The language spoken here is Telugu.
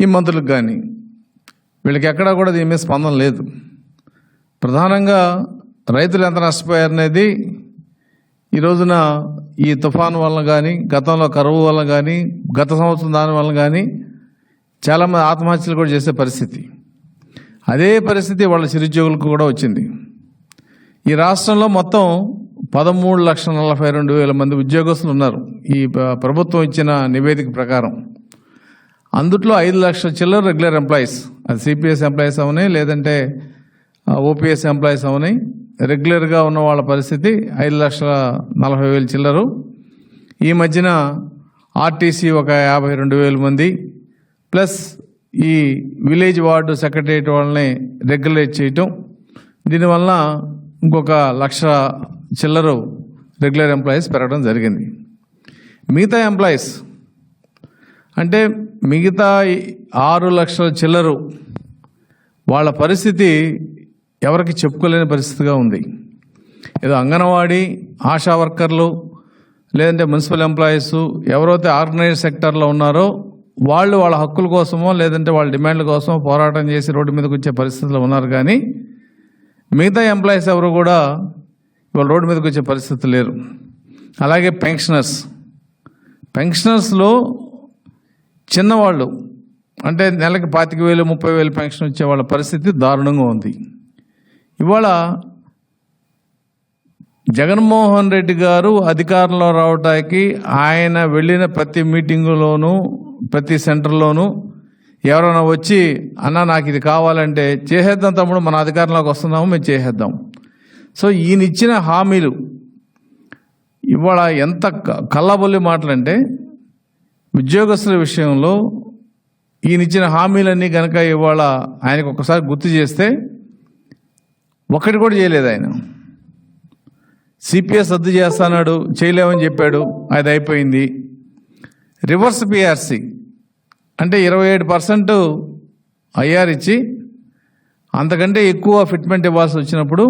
ఈ మంత్రులకు కానీ వీళ్ళకి ఎక్కడా కూడా దీని మీద స్పందన లేదు. ప్రధానంగా రైతులు ఎంత నష్టపోయారనేది ఈ రోజున ఈ తుఫాను వలన కానీ గతంలో కరువు వలన కానీ గత సంవత్సరం దాని వలన కానీ చాలామంది ఆత్మహత్యలు కూడా చేసే పరిస్థితి. అదే పరిస్థితి వాళ్ళ చిరుద్యోగులకు కూడా వచ్చింది. ఈ రాష్ట్రంలో మొత్తం పదమూడు లక్షల నలభై రెండు వేల మంది ఉద్యోగస్తులు ఉన్నారు. ఈ ప్రభుత్వం ఇచ్చిన నివేదిక ప్రకారం. అందుట్లో ఐదు లక్షల చిల్లర రెగ్యులర్ ఎంప్లాయీస్ అది సిపిఎస్ ఎంప్లాయీస్ అవని లేదంటే ఓపీఎస్ ఎంప్లాయీస్ అవని రెగ్యులర్గా ఉన్న వాళ్ళ పరిస్థితి ఐదు లక్షల నలభై వేలు చిల్లరు. ఈ మధ్యన ఆర్టీసీ ఒక యాభై రెండు వేల మంది. ప్లస్ ఈ విలేజ్ వార్డు సెక్రటరియట్ వాళ్ళని రెగ్యులేట్ చేయటం. దీనివల్ల ఇంకొక లక్ష చిల్లరు రెగ్యులర్ ఎంప్లాయీస్ పెరగడం జరిగింది. మిగతా ఎంప్లాయీస్ అంటే మిగతా ఆరు లక్షల చిల్లరు వాళ్ళ పరిస్థితి ఎవరికి చెప్పుకోలేని పరిస్థితిగా ఉంది. ఏదో అంగన్వాడీ ఆశా వర్కర్లు లేదంటే మున్సిపల్ ఎంప్లాయీస్ ఎవరైతే ఆర్గనైజ్ సెక్టర్లో ఉన్నారో వాళ్ళు వాళ్ళ హక్కుల కోసమో లేదంటే వాళ్ళ డిమాండ్ల కోసమో పోరాటం చేసి రోడ్డు మీదకి వచ్చే పరిస్థితులు ఉన్నారు కానీ మిగతా ఎంప్లాయీస్ ఎవరు కూడా ఇవాళ రోడ్డు మీదకి వచ్చే పరిస్థితి లేరు అలాగే పెన్షనర్స్. పెన్షనర్స్లో చిన్నవాళ్ళు అంటే నెలకి పాతిక వేలు ముప్పై వేలు పెన్షన్ వచ్చే వాళ్ళ పరిస్థితి దారుణంగా ఉంది. ఇవాళ జగన్మోహన్ రెడ్డి గారు అధికారంలో రావటానికి ఆయన వెళ్ళిన ప్రతి మీటింగులోనూ ప్రతి సెంటర్లోనూ ఎవరైనా వచ్చి అన్న నాకు ఇది కావాలంటే చేసేద్దాం తమ్ముడు మన అధికారంలోకి వస్తున్నాము మేము చేసేద్దాం. సో ఈయన ఇచ్చిన హామీలు ఇవాళ ఎంత క- కల్లబొల్లి మాటలంటే ఉద్యోగస్తుల విషయంలో ఈయన ఇచ్చిన హామీలన్నీ కనుక ఇవాళ ఆయనకు ఒకసారి గుర్తు చేస్తే ఒక్కటి కూడా చేయలేదు ఆయన. సిపిఎస్ రద్దు చేస్తాడు చేయలేమని చెప్పాడు అది అయిపోయింది. రివర్స్ పిఆర్సి అంటే ఇరవై ఏడు పర్సెంట్ ఐఆర్ ఇచ్చి అంతకంటే ఎక్కువ ఫిట్మెంట్ ఇవ్వాల్సి వచ్చినప్పుడు